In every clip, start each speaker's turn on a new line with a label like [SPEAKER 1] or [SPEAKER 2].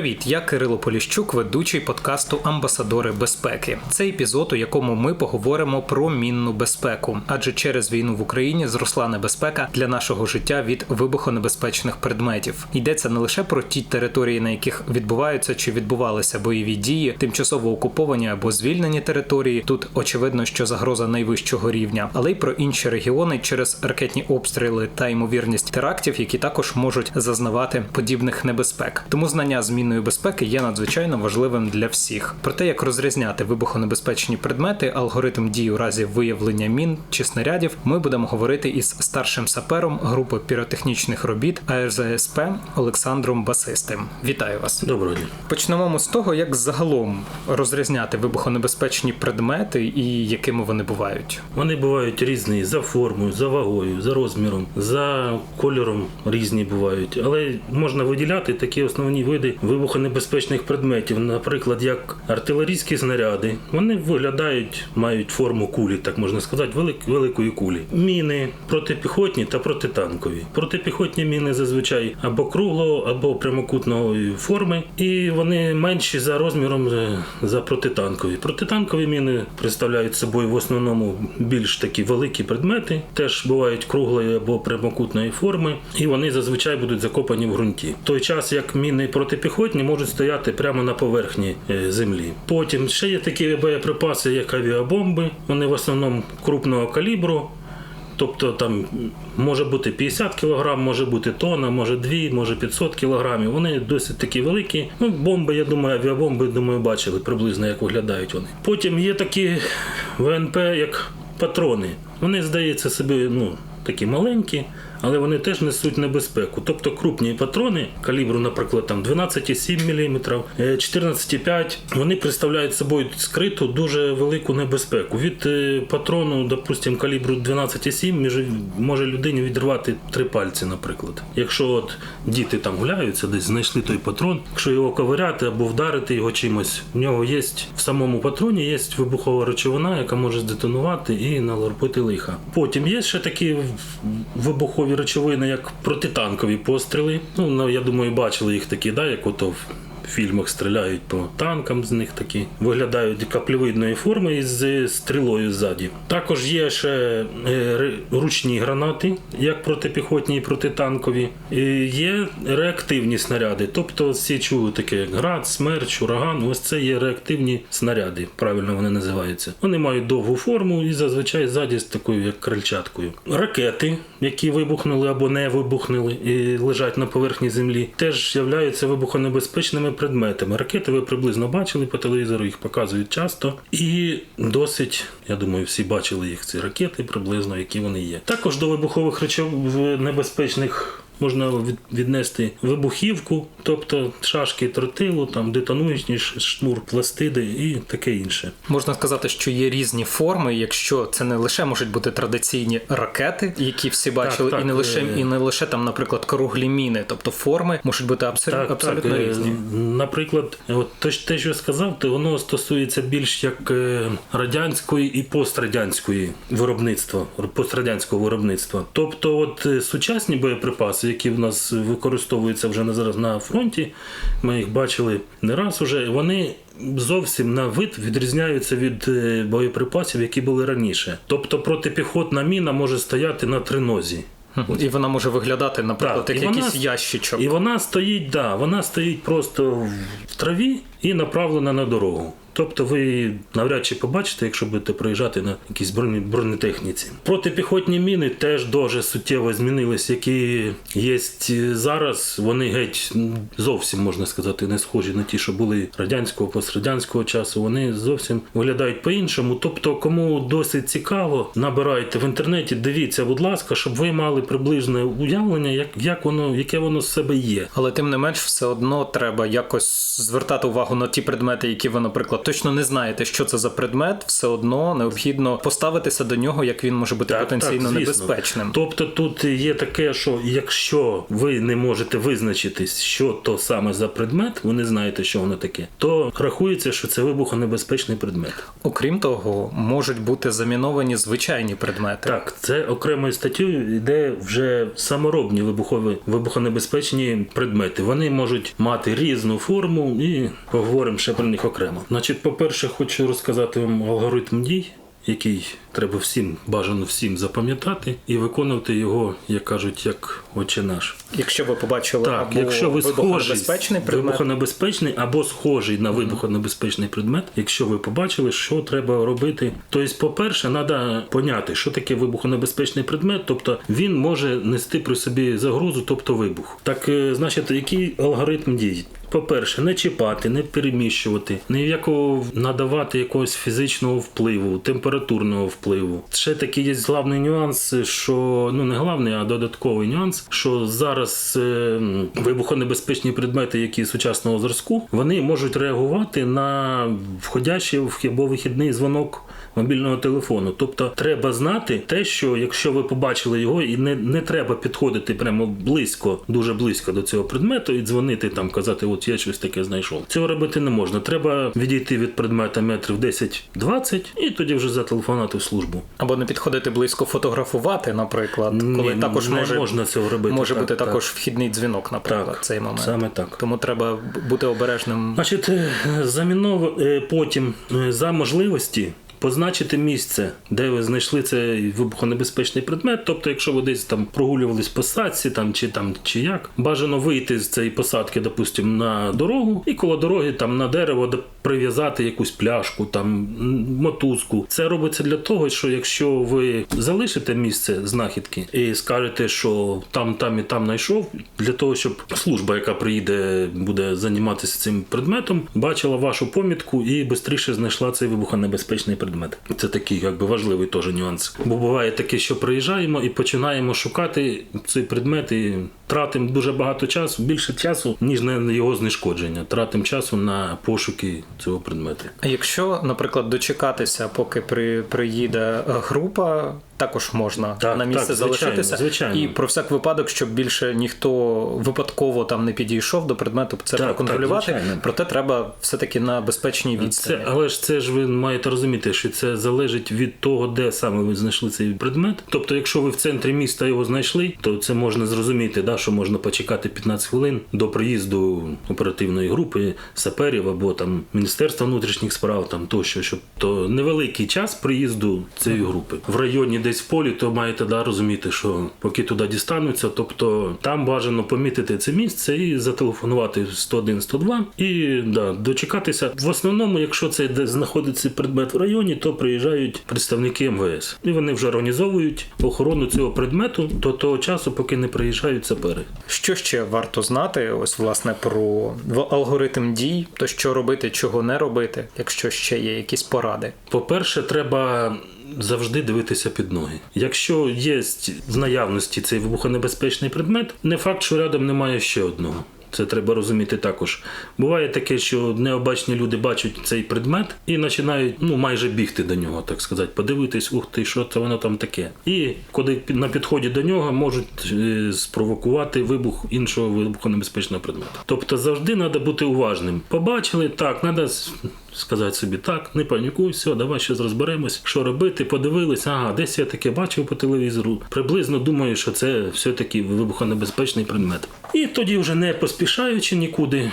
[SPEAKER 1] Привіт, я Кирило Поліщук, ведучий подкасту Амбасадори безпеки. Це епізод, у якому ми поговоримо про мінну безпеку, адже через війну в Україні зросла небезпека для нашого життя від вибухонебезпечних предметів. Йдеться не лише про ті території, на яких відбуваються чи відбувалися бойові дії, тимчасово окуповані або звільнені території. Тут очевидно, що загроза найвищого рівня, але й про інші регіони через ракетні обстріли та ймовірність терактів, які також можуть зазнавати подібних небезпек. Тому знання змінної безпеки є надзвичайно важливим для всіх. Про те, як розрізняти вибухонебезпечні предмети, алгоритм дій у разі виявлення мін чи снарядів, ми будемо говорити із старшим сапером групи піротехнічних робіт АРЗСП Олександром Басистим. Вітаю вас.
[SPEAKER 2] Доброго дня.
[SPEAKER 1] Почнемо ми з того, як загалом розрізняти вибухонебезпечні предмети і якими вони бувають.
[SPEAKER 2] Вони бувають різні за формою, за вагою, за розміром, за кольором різні бувають. Але можна виділяти такі основні види вибухонебезпечних предметів, наприклад, як артилерійські снаряди. Вони виглядають, мають форму кулі, так можна сказати, велик, великої кулі. Міни протипіхотні та протитанкові. Протипіхотні міни зазвичай або круглого, або прямокутної форми, і вони менші за розміром е, за протитанкові. Протитанкові міни представляють собою в основному більш такі великі предмети, теж бувають круглої або прямокутної форми, і вони зазвичай будуть закопані в ґрунті. В той час як міни протипіхотні можуть стояти прямо на поверхні е, землі. Потім ще є такі боєприпаси, як авіабомби. Вони в основному крупного калібру. Тобто там може бути 50 кг, може бути тонна, може 2, може 500 кг. Вони досить такі великі. Ну, бомби, я думаю, авіабомби, думаю, бачили приблизно, як виглядають вони. Потім є такі ВНП, як патрони. Вони, здається, собі ну, такі маленькі, але вони теж несуть небезпеку. Тобто крупні патрони калібру, наприклад, там 12,7 мм, 14,5 вони представляють собою скриту дуже велику небезпеку. Від е, патрону, допустимо, калібру 12,7 між- може людині відірвати три пальці, наприклад. Якщо от діти там гуляються, десь знайшли той патрон, якщо його ковиряти або вдарити його чимось, в нього є в самому патроні є вибухова речовина, яка може здетонувати і налорпити лиха. Потім є ще такі вибухові речовини, як протитанкові постріли. Ну, я думаю, бачили їх такі, да, як ото в фільмах стріляють по танкам з них такі. Виглядають каплевидної форми із стрілою ззаді. Також є ще е, ручні гранати, як протипіхотні і протитанкові. І є реактивні снаряди. Тобто всі чули таке, як град, смерч, ураган. Ось це є реактивні снаряди, правильно вони називаються. Вони мають довгу форму і зазвичай ззаді з такою, як крильчаткою. Ракети, які вибухнули або не вибухнули і лежать на поверхні землі, теж являються вибухонебезпечними предметами. Ракети ви приблизно бачили по телевізору, їх показують часто. І досить, я думаю, всі бачили їх ці ракети, приблизно які вони є. Також до вибухових речов небезпечних. Можна віднести вибухівку, тобто шашки тротилу, там детонуючий ш- шнур, пластиди і таке інше.
[SPEAKER 1] Можна сказати, що є різні форми, якщо це не лише можуть бути традиційні ракети, які всі бачили,
[SPEAKER 2] так,
[SPEAKER 1] і не лише
[SPEAKER 2] е.
[SPEAKER 1] і не лише там, наприклад, круглі міни, тобто форми можуть бути абсолютно абсолютно
[SPEAKER 2] е,
[SPEAKER 1] різні.
[SPEAKER 2] Наприклад, от те, те, що я сказав, то воно стосується більш як е, радянської і пострадянської виробництва, пострадянського виробництва. Тобто, от сучасні боєприпаси, які в нас використовуються вже на зараз на фронті, ми їх бачили не раз уже. Вони зовсім на вид відрізняються від е, боєприпасів, які були раніше. Тобто протипіхотна міна може стояти на тринозі.
[SPEAKER 1] І вона може виглядати, наприклад,
[SPEAKER 2] Так,
[SPEAKER 1] як
[SPEAKER 2] вона-
[SPEAKER 1] якийсь ящичок.
[SPEAKER 2] І вона стоїть, да, вона стоїть просто в траві і направлена на дорогу. Тобто ви навряд чи побачите, якщо будете проїжджати на якійсь бронетехніці. Протипіхотні міни теж дуже суттєво змінились, які є зараз. Вони геть зовсім можна сказати не схожі на ті, що були радянського пострадянського часу. Вони зовсім виглядають по-іншому. Тобто, кому досить цікаво, набирайте в інтернеті, дивіться, будь ласка, щоб ви мали приблизне уявлення, як, як воно, яке воно з себе є.
[SPEAKER 1] Але тим не менш, все одно треба якось звертати увагу на ті предмети, які ви, наприклад, точно не знаєте, що це за предмет, все одно необхідно поставитися до нього, як він може бути потенційно
[SPEAKER 2] звісно.
[SPEAKER 1] небезпечним.
[SPEAKER 2] Тобто тут є таке, що якщо ви не можете визначитись, що то саме за предмет, ви не знаєте, що воно таке, то рахується, що це вибухонебезпечний предмет.
[SPEAKER 1] Окрім того, можуть бути заміновані звичайні предмети.
[SPEAKER 2] Так, це окремою статтею йде вже саморобні вибухові вибухонебезпечні предмети. Вони можуть мати різну форму і поговоримо ще про них окремо. Значить, по-перше, хочу розказати вам алгоритм дій. Який треба всім бажано всім запам'ятати і виконувати його, як кажуть, як отче наш.
[SPEAKER 1] Якщо ви побачили
[SPEAKER 2] Так,
[SPEAKER 1] або
[SPEAKER 2] якщо ви схожий
[SPEAKER 1] вибухонебезпечний предмет,
[SPEAKER 2] вибухонебезпечний або схожий на вибухонебезпечний предмет, якщо ви побачили, що треба робити. Тобто, по-перше, треба поняти, що таке вибухонебезпечний предмет, тобто він може нести при собі загрозу, тобто вибух. Так, е, значить, який алгоритм дій? По-перше, не чіпати, не переміщувати, ніякого надавати якогось фізичного впливу, температурного впливу. Ще такий є главний нюанс, що ну не главний, а додатковий нюанс, що зараз е, вибухонебезпечні предмети, які сучасного зразку, вони можуть реагувати на входящий або вихідний дзвонок. Мобільного телефону, тобто треба знати те, що якщо ви побачили його, і не, не треба підходити прямо близько, дуже близько до цього предмету і дзвонити там, казати, от я щось таке знайшов. Цього робити не можна. Треба відійти від предмета метрів 10-20 і тоді вже зателефонувати в службу.
[SPEAKER 1] або не підходити близько фотографувати, наприклад, коли
[SPEAKER 2] Ні,
[SPEAKER 1] також
[SPEAKER 2] не
[SPEAKER 1] може,
[SPEAKER 2] можна цього робити.
[SPEAKER 1] може
[SPEAKER 2] Так,
[SPEAKER 1] бути
[SPEAKER 2] так.
[SPEAKER 1] також вхідний дзвінок, наприклад,
[SPEAKER 2] Так,
[SPEAKER 1] цей момент.
[SPEAKER 2] саме так.
[SPEAKER 1] Тому треба бути обережним.
[SPEAKER 2] Значить, е, замінов... е, потім е, за можливості. Позначити місце, де ви знайшли цей вибухонебезпечний предмет. Тобто, якщо ви десь там прогулювались по садці, там чи там чи як, бажано вийти з цієї посадки, допустимо, на дорогу, і коло дороги там на дерево прив'язати якусь пляшку, там мотузку. Це робиться для того, що якщо ви залишите місце знахідки і скажете, що там, там і там знайшов, для того, щоб служба, яка приїде, буде займатися цим предметом, бачила вашу помітку і швидше знайшла цей вибухонебезпечний предмет. Це такий, якби важливий теж нюанс. Бо буває таке, що приїжджаємо і починаємо шукати цей предмет і тратимо дуже багато часу, більше часу, ніж на його знешкодження. Тратимо часу на пошуки цього предмету.
[SPEAKER 1] А якщо, наприклад, дочекатися, поки при, приїде е, група, також можна
[SPEAKER 2] Так,
[SPEAKER 1] на місце
[SPEAKER 2] так, звичайно,
[SPEAKER 1] залишитися.
[SPEAKER 2] звичайно.
[SPEAKER 1] І про всяк випадок, щоб більше ніхто випадково там не підійшов до предмету, це
[SPEAKER 2] Так,
[SPEAKER 1] проконтролювати.
[SPEAKER 2] так.
[SPEAKER 1] Проте треба все-таки на безпечній відстані.
[SPEAKER 2] Це, але ж це ж ви маєте розуміти, що це залежить від того, де саме ви знайшли цей предмет. Тобто, якщо ви в центрі міста його знайшли, то це можна зрозуміти, да, що можна почекати 15 хвилин до приїзду оперативної групи саперів або там Міністерства внутрішніх справ, там тощо, щоб то невеликий час приїзду цієї групи в районі десь в полі, то маєте да, розуміти, що поки туди дістануться, тобто там бажано помітити це місце і зателефонувати 101 102 і да, дочекатися. В основному, якщо це де знаходиться предмет в районі, то приїжджають представники МВС. І вони вже організовують охорону цього предмету до того часу, поки не приїжджають сапери.
[SPEAKER 1] Що ще варто знати? Ось власне про алгоритм дій, то що робити, чого не робити, якщо ще є якісь поради.
[SPEAKER 2] По-перше, треба завжди дивитися під ноги. Якщо є в наявності цей вибухонебезпечний предмет, не факт, що рядом немає ще одного. Це треба розуміти також. Буває таке, що необачні люди бачать цей предмет і починають ну майже бігти до нього, так сказати, подивитись, ух ти, що це воно там таке. І коли на підході до нього можуть е, спровокувати вибух іншого вибухонебезпечного предмету. Тобто завжди треба бути уважним. Побачили, так, треба сказати собі так, не панікуй, все, давай ще розберемось, що робити, подивились, ага, десь я таке бачив по телевізору. Приблизно думаю, що це все-таки вибухонебезпечний предмет. І тоді вже не поспішаючи нікуди.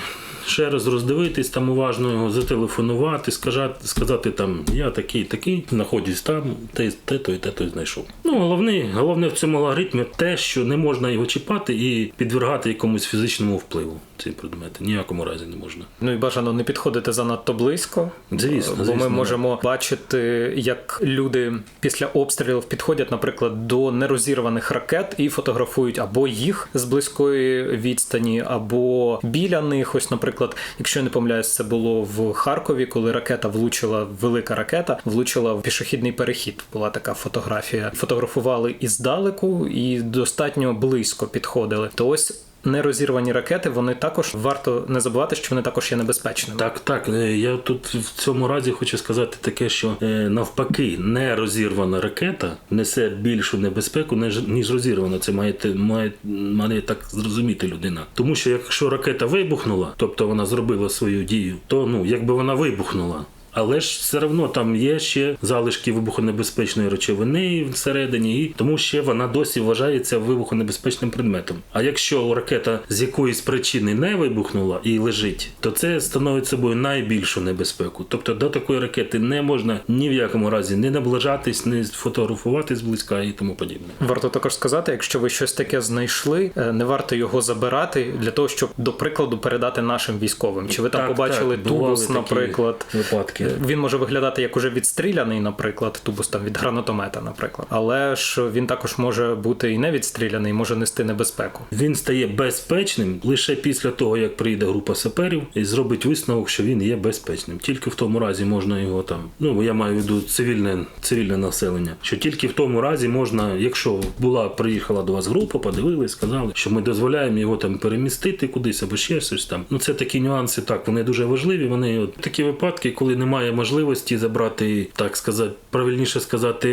[SPEAKER 2] Ще раз роздивитись, там уважно його зателефонувати, сказати, сказати там, я такий, такий, знаходжусь там, те, те, то і те, то знайшов. Ну, головне, головне в цьому алгоритмі те, що не можна його чіпати і підвергати якомусь фізичному впливу ці предмети. Ніякому разі не можна.
[SPEAKER 1] Ну і бажано не підходити занадто близько.
[SPEAKER 2] Звісно,
[SPEAKER 1] бо
[SPEAKER 2] звісно,
[SPEAKER 1] ми можемо бачити, як люди після обстрілів підходять, наприклад, до нерозірваних ракет і фотографують або їх з близької відстані, або біля них. Ось, наприклад, якщо я не помиляюсь, це було в Харкові, коли ракета влучила, велика ракета влучила в пішохідний перехід. Була така фотографія. Фотографували іздалеку і достатньо близько підходили. То ось нерозірвані ракети, вони також варто не забувати, що вони також є небезпечними.
[SPEAKER 2] Так, так. е, Я тут в цьому разі хочу сказати таке, що е, навпаки, не розірвана ракета несе більшу небезпеку, ніж- розірвана. Це має, те- має, має так зрозуміти людина. Тому що якщо ракета вибухнула, тобто вона зробила свою дію, то ну якби вона вибухнула. Але ж все одно там є ще залишки вибухонебезпечної речовини всередині, і тому ще вона досі вважається вибухонебезпечним предметом. А якщо ракета з якоїсь причини не вибухнула і лежить, то це становить собою найбільшу небезпеку. Тобто до такої ракети не можна ні в якому разі не наближатись, не фотографувати зблизька і тому подібне.
[SPEAKER 1] Варто також сказати, якщо ви щось таке знайшли, е, не варто його забирати для того, щоб до прикладу передати нашим військовим. Чи ви там
[SPEAKER 2] Так,
[SPEAKER 1] побачили
[SPEAKER 2] так,
[SPEAKER 1] тубус,
[SPEAKER 2] такі
[SPEAKER 1] наприклад?
[SPEAKER 2] випадки.
[SPEAKER 1] Він може виглядати як уже відстріляний, наприклад, тубус там від гранатомета, наприклад. Але ж він також може бути і не відстріляний, може нести небезпеку.
[SPEAKER 2] Він стає безпечним лише після того, як прийде група саперів і зробить висновок, що він є безпечним. Тільки в тому разі можна його там. Ну я маю в виду цивільне цивільне населення. Що тільки в тому разі можна, якщо була приїхала до вас група, подивились, сказали, що ми дозволяємо його там перемістити кудись або ще щось там. Ну це такі нюанси. Так вони дуже важливі. Вони от такі випадки, коли немає можливості забрати, так сказати, правильніше сказати,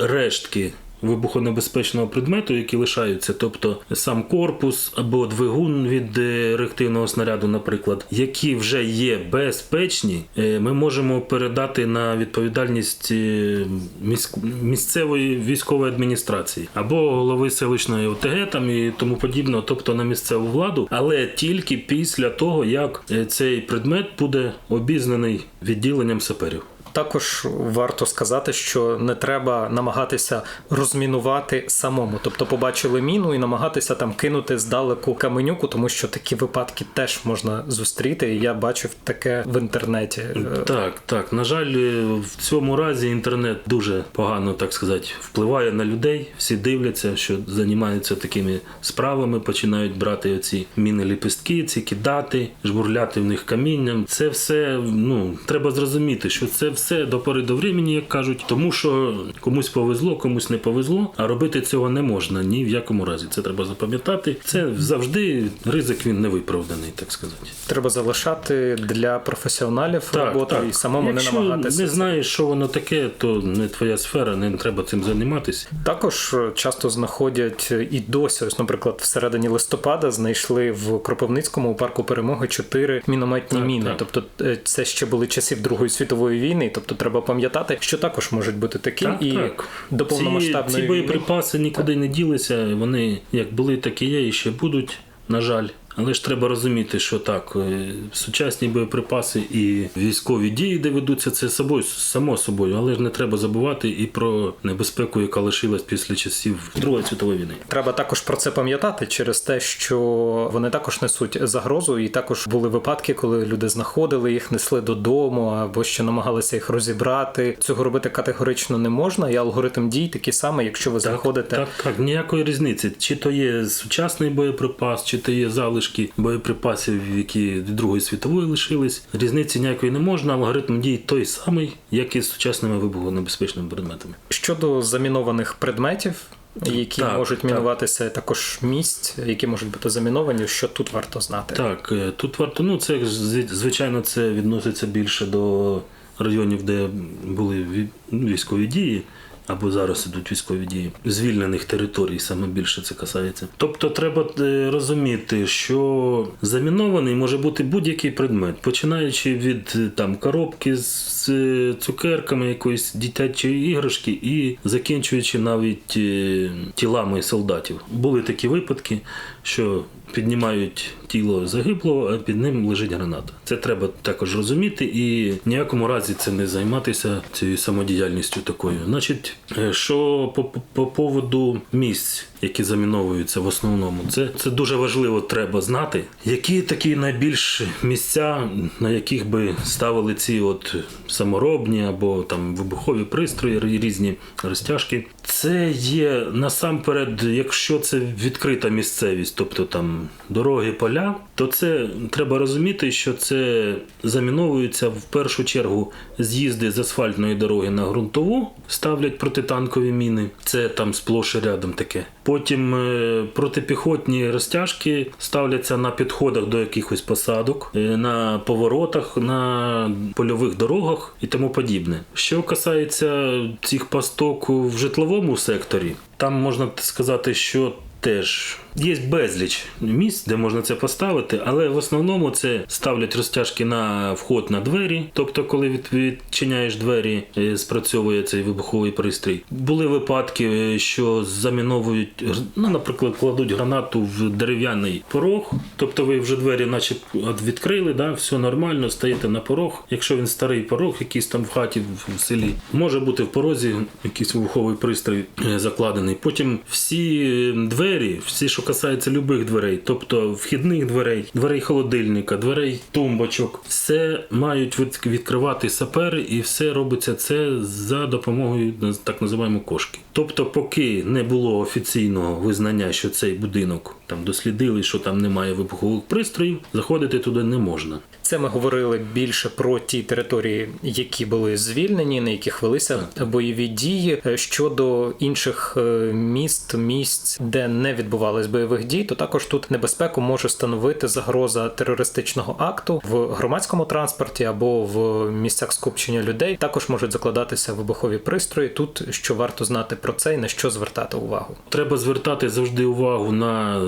[SPEAKER 2] рештки вибухонебезпечного предмету, які лишаються, тобто сам корпус або двигун від е, реактивного снаряду, наприклад, які вже є безпечні, е, ми можемо передати на відповідальність е, місцевої військової адміністрації або голови селищної ОТГ там і тому подібне, тобто на місцеву владу, але тільки після того, як цей предмет буде обізнаний відділенням саперів.
[SPEAKER 1] Також варто сказати, що не треба намагатися розмінувати самому, тобто побачили міну і намагатися там кинути здалеку каменюку, тому що такі випадки теж можна зустріти. Я бачив таке в інтернеті.
[SPEAKER 2] Так, так. На жаль, в цьому разі інтернет дуже погано, так сказати, впливає на людей. Всі дивляться, що займаються такими справами, починають брати оці міни ліпістки, ці кидати, жбурляти в них камінням. Це все ну треба зрозуміти, що це все до пори до времени, як кажуть, тому що комусь повезло, комусь не повезло, а робити цього не можна ні в якому разі. Це треба запам'ятати. Це завжди ризик він не виправданий, так сказати.
[SPEAKER 1] Треба залишати для професіоналів роботу і самому
[SPEAKER 2] Якщо
[SPEAKER 1] не намагатися.
[SPEAKER 2] не знаєш, що воно таке, то не твоя сфера, не треба цим займатися.
[SPEAKER 1] Також е, часто знаходять е, і досі, ось, наприклад, всередині листопада знайшли в Кропивницькому у парку перемоги чотири мінометні
[SPEAKER 2] Так,
[SPEAKER 1] міни.
[SPEAKER 2] так.
[SPEAKER 1] Тобто е, це ще були часів Другої світової війни. Тобто треба пам'ятати, що також можуть бути такі і до
[SPEAKER 2] Ці,
[SPEAKER 1] повномасштабної
[SPEAKER 2] ці
[SPEAKER 1] ці
[SPEAKER 2] боєприпаси нікуди не ділися. Вони як були, так і є, і ще будуть, на жаль. Але ж треба розуміти, що так, е, сучасні боєприпаси і військові дії, де ведуться, це собою, само собою, але ж не треба забувати і про небезпеку, яка лишилась після часів Другої світової війни.
[SPEAKER 1] Треба також про це пам'ятати через те, що вони також несуть загрозу, і також були випадки, коли люди знаходили їх, несли додому або ще намагалися їх розібрати. Цього робити категорично не можна, і алгоритм дій такий самий, якщо ви знаходите
[SPEAKER 2] Так, так, ніякої різниці. Чи то є сучасний боєприпас, чи то є залишки боєприпасів, які від Другої світової лишились. Різниці ніякої не можна. Алгоритм дій той самий, як і з сучасними вибухонебезпечними предметами.
[SPEAKER 1] щодо замінованих предметів. Які
[SPEAKER 2] Так,
[SPEAKER 1] можуть
[SPEAKER 2] так.
[SPEAKER 1] мінуватися також місць, які можуть бути заміновані, що тут варто знати.
[SPEAKER 2] Так, е, тут варто, ну це зв- звичайно, це відноситься більше до районів, де були військові дії. Або зараз ідуть військові дії звільнених територій, саме більше це касається. Тобто треба е, розуміти, що замінований може бути будь-який предмет, починаючи від е, там коробки з е, цукерками якоїсь дитячої іграшки і закінчуючи навіть тілами солдатів. Були такі випадки, що піднімають тіло загиблого, а під ним лежить граната. Це треба також розуміти і в ніякому разі це не займатися цією самодіяльністю такою. Значить, е, що по, по поводу місць, які заміновуються в основному, це, це дуже важливо треба знати, які такі найбільш місця, на яких би ставили ці от саморобні або там вибухові пристрої різні розтяжки. Це є насамперед, якщо це відкрита місцевість, тобто там дороги, поля, то це треба розуміти, що це заміновується в першу чергу з'їзди з асфальтної дороги на ґрунтову, ставлять протитанкові міни. Це там сплош і рядом таке. Потім е, протипіхотні розтяжки ставляться на підходах до якихось посадок, е, на поворотах, на польових дорогах і тому подібне. Що касається цих пасток в житловому секторі, там можна сказати, що теж є безліч місць, де можна це поставити, але в основному це ставлять розтяжки на вход на двері. Тобто, коли відчиняєш двері, е, спрацьовує цей вибуховий пристрій. Були випадки, е, що заміновують, ну, наприклад, кладуть гранату в дерев'яний порог. Тобто ви вже двері, наче відкрили, да, все нормально, стаєте на порог. Якщо він старий порог, якийсь там в хаті в- селі, може бути в порозі якийсь вибуховий пристрій е, закладений. Потім всі двері, всі, що касається любих дверей, тобто вхідних дверей, дверей холодильника, дверей тумбочок, все мають від- відкривати сапери, і все робиться це за допомогою так називаємо кошки. Тобто, поки не було офіційного визнання, що цей будинок там дослідили, що там немає вибухових пристроїв, заходити туди не можна.
[SPEAKER 1] Це ми говорили більше про ті території, які були звільнені, на яких велися бойові дії. Е, Щодо інших е, міст, місць, де не відбувались бойових дій, то також тут небезпеку може становити загроза терористичного акту в громадському транспорті або в місцях скупчення людей. Також можуть закладатися вибухові пристрої. Тут що варто знати про це і на що звертати увагу.
[SPEAKER 2] Треба звертати завжди увагу на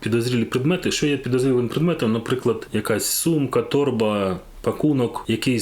[SPEAKER 2] підозрілі предмети. Що є підозрілим предметом, наприклад, якась сумка, turbo Пакунок, який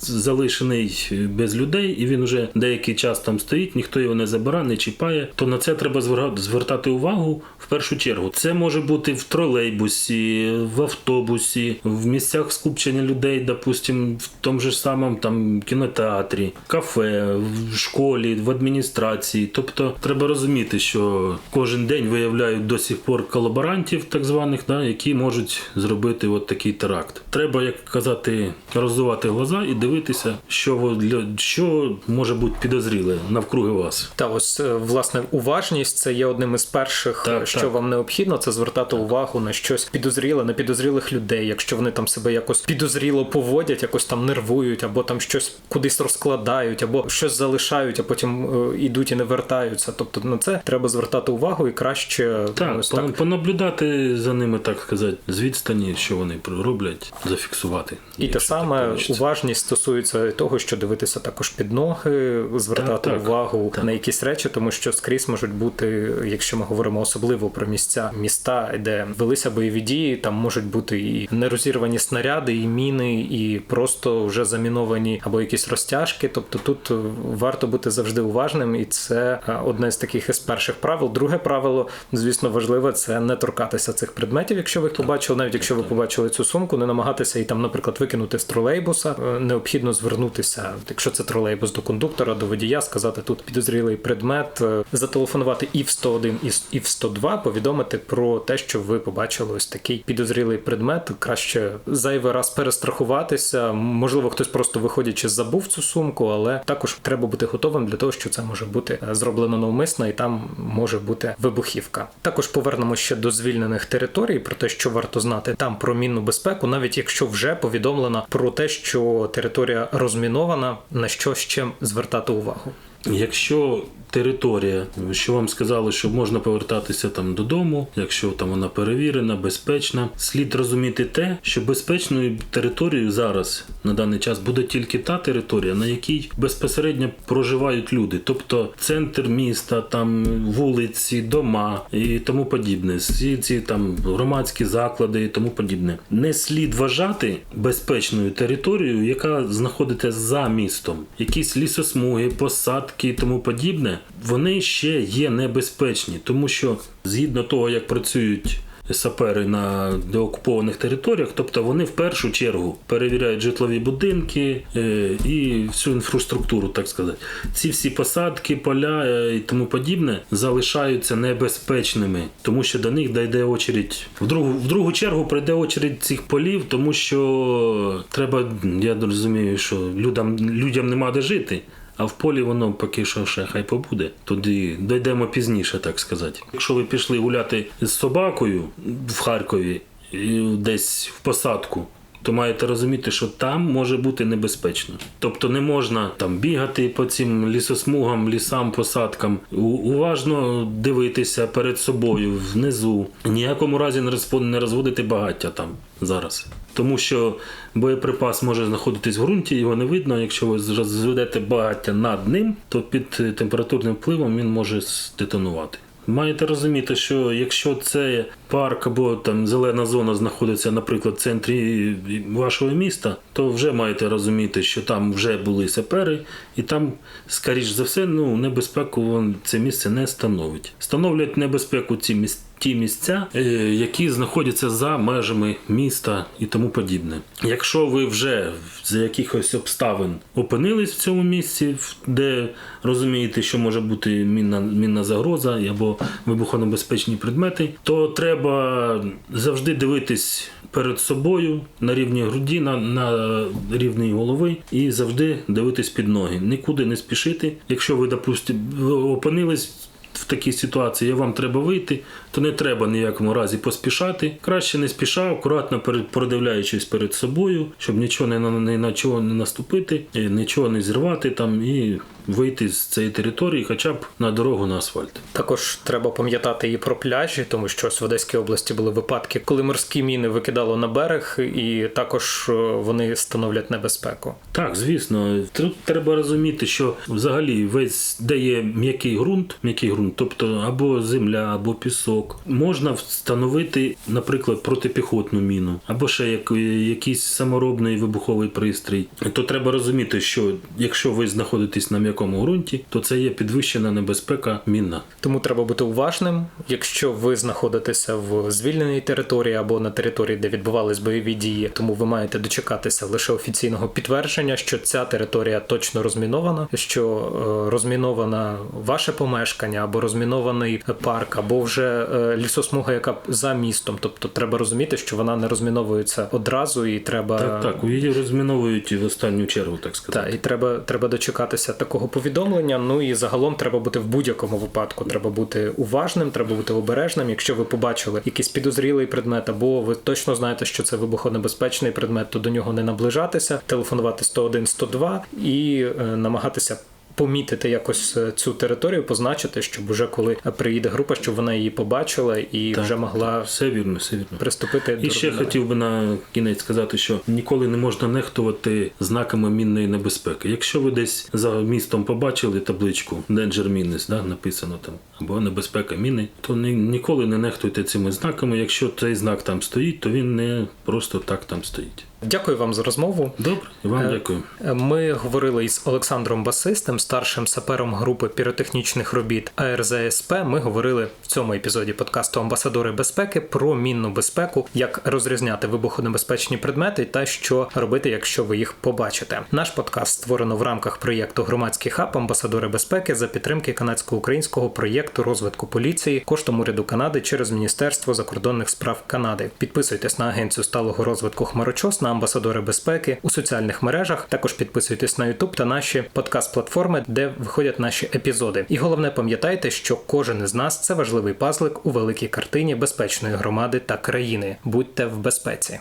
[SPEAKER 2] залишений без людей, і він вже деякий час там стоїть, ніхто його не забирає, не чіпає. То на це треба звертати увагу в першу чергу. Це може бути в тролейбусі, в автобусі, в місцях скупчення людей, допустим, в тому ж самому там кінотеатрі, кафе, в школі, в адміністрації. Тобто треба розуміти, що кожен день виявляють до сих пор колаборантів, так званих, да, які можуть зробити от такий теракт. Треба, як казати, роздувати глаза і дивитися, що ви для що може бути підозріле навкруги вас.
[SPEAKER 1] Та ось е, власне уважність це є одним із перших,
[SPEAKER 2] Так,
[SPEAKER 1] е, що
[SPEAKER 2] так.
[SPEAKER 1] вам необхідно, це звертати увагу на щось підозріле, на підозрілих людей. Якщо вони там себе якось підозріло поводять, якось там нервують, або там щось кудись розкладають, або щось залишають, а потім е, ідуть і не вертаються. Тобто на це треба звертати увагу і краще
[SPEAKER 2] Так,
[SPEAKER 1] ось так.
[SPEAKER 2] понаблюдати за ними, так сказати, з відстані, що вони роблять, зафіксувати.
[SPEAKER 1] І те саме уважність стосується того, що дивитися також під ноги, звертати
[SPEAKER 2] Так, так,
[SPEAKER 1] увагу
[SPEAKER 2] так.
[SPEAKER 1] на якісь речі, тому що скрізь можуть бути, якщо ми говоримо особливо про місця, міста, де велися бойові дії, там можуть бути і нерозірвані снаряди, і міни, і просто вже заміновані або якісь розтяжки. Тобто тут варто бути завжди уважним, і це е, одне з таких із перших правил. Друге правило, звісно, важливе це не торкатися цих предметів, якщо ви їх побачили, навіть якщо ви побачили цю сумку, не намагатися її там, наприклад, викинути з тролейбуса. Е, Необхідно звернутися, якщо це тролейбус до кондуктора, до водія, сказати тут підозрілий предмет, е, зателефонувати і в 101, і в 102, повідомити про те, що ви побачили ось такий підозрілий предмет. Краще зайвий раз перестрахуватися. Можливо, хтось просто виходячи забув цю сумку, але також треба бути готовим для того, що це може бути е, зроблено навмисно, і там може бути вибухівка. Також повернемо ще до звільнених територій про те, що варто знати там про мінну безпеку, навіть якщо вже повідомлено про те, що територія розмінована, на що ще звертати увагу.
[SPEAKER 2] Якщо територія, що вам сказали, що можна повертатися там додому, якщо там вона перевірена, безпечна, слід розуміти те, що безпечною територією зараз на даний час буде тільки та територія, на якій безпосередньо проживають люди, тобто центр міста, там вулиці, дома і тому подібне, всі ці там громадські заклади і тому подібне. Не слід вважати безпечною територією, яка знаходиться за містом, якісь лісосмуги, посадки і тому подібне, вони ще є небезпечні, тому що згідно того, як працюють. Сапери на деокупованих територіях, тобто вони в першу чергу перевіряють житлові будинки е, і всю інфраструктуру, так сказати. Ці всі посадки, поля е, і тому подібне залишаються небезпечними, тому що до них дійде очередь. В другу, в другу чергу прийде очередь цих полів, тому що треба, я розумію, що людям, людям нема де жити. А в полі воно поки що ще хай побуде. Тоді дійдемо пізніше, так сказати. Якщо ви пішли гуляти з собакою в Харкові десь в посадку. То маєте розуміти, що там може бути небезпечно. Тобто не можна там бігати по цим лісосмугам, лісам, посадкам. Уважно дивитися перед собою внизу. Ніякому разі не розводити багаття там зараз. Тому що боєприпас може знаходитись в ґрунті, його не видно. Якщо ви розведете багаття над ним, то під е, температурним впливом він може здетонувати. Маєте розуміти, що якщо це парк або там зелена зона знаходиться, наприклад, в центрі вашого міста, то вже маєте розуміти, що там вже були сапери, і там, скоріш за все, ну небезпеку це місце не становить. Становлять небезпеку ці місця. Ті місця, е, які знаходяться за межами міста і тому подібне. Якщо ви вже за якихось обставин опинились в цьому місці, де розумієте, що може бути мінна, мінна загроза або вибухонебезпечні предмети, то треба завжди дивитись перед собою на рівні груді, на, на рівні голови і завжди дивитись під ноги. Нікуди не спішити. Якщо ви, допустимо, опинились в такій ситуації, і вам треба вийти, то не треба ніякому разі поспішати. Краще не спіша, акуратно продивляючись перед собою, щоб нічого не на, не на чого не наступити, нічого не зірвати там і вийти з цієї території, хоча б на дорогу на асфальт.
[SPEAKER 1] Також треба пам'ятати і про пляжі, тому що ось в Одеській області були випадки, коли морські міни викидало на берег, і також е, вони становлять небезпеку.
[SPEAKER 2] Так, звісно, тут треба розуміти, що взагалі весь, де є м'який ґрунт, м'який ґрунт, тобто або земля, або пісок, можна встановити, наприклад, протипіхотну міну, або ще як, якийсь саморобний вибуховий пристрій. То треба розуміти, що якщо ви знаходитесь на м'якому ґрунті, то це є підвищена небезпека мінна.
[SPEAKER 1] Тому треба бути уважним. Якщо ви знаходитеся в звільненій території або на території, де відбувались бойові дії, тому ви маєте дочекатися лише офіційного підтвердження, що ця територія точно розмінована, що е, розмінована ваше помешкання або розмінований парк, або вже е, лісосмуга, яка за містом. Тобто треба розуміти, що вона не розміновується одразу, і треба
[SPEAKER 2] Так, так, її розміновують в останню чергу, так сказати.
[SPEAKER 1] так, і треба, треба дочекатися такого повідомлення. Ну і загалом треба бути в будь-якому випадку. Треба бути уважним, треба бути обережним. Якщо ви побачили якийсь підозрілий предмет, або ви точно знаєте, що це вибухонебезпечний предмет, то до нього не наближатися, телефонувати 101 102 і е, намагатися. Помітити якось е, цю територію, позначити, щоб уже коли приїде група, щоб вона її побачила і
[SPEAKER 2] Так.
[SPEAKER 1] вже могла
[SPEAKER 2] Все вірно, все вірно.
[SPEAKER 1] приступити до
[SPEAKER 2] І ще
[SPEAKER 1] розмінування.
[SPEAKER 2] хотів би на кінець сказати, що ніколи не можна нехтувати знаками мінної небезпеки. Якщо ви десь за містом побачили табличку Danger Minus, да, написано там, або небезпека міни, то ні, ніколи не нехтуйте цими знаками. Якщо цей знак там стоїть, то він не просто так там стоїть.
[SPEAKER 1] Дякую вам за розмову.
[SPEAKER 2] Добре, і вам
[SPEAKER 1] Е,
[SPEAKER 2] дякую.
[SPEAKER 1] Ми говорили із Олександром Басистим, старшим сапером групи піротехнічних робіт АРЗСП. Ми говорили в цьому епізоді подкасту Амбасадори безпеки про мінну безпеку, як розрізняти вибухонебезпечні предмети та що робити, якщо ви їх побачите. Наш подкаст створено в рамках проєкту Громадський хаб Амбасадори безпеки за підтримки канадсько-українського проєкту розвитку поліції коштом уряду Канади через Міністерство закордонних справ Канади. Підписуйтесь на агенцію сталого розвитку Хмарочос на амбасадори безпеки у соціальних мережах. Також підписуйтесь на YouTube та наші подкаст-платформи, де виходять наші епізоди. І головне, пам'ятайте, що кожен із нас це важливий пазлик у великій картині безпечної громади та країни. Будьте в безпеці.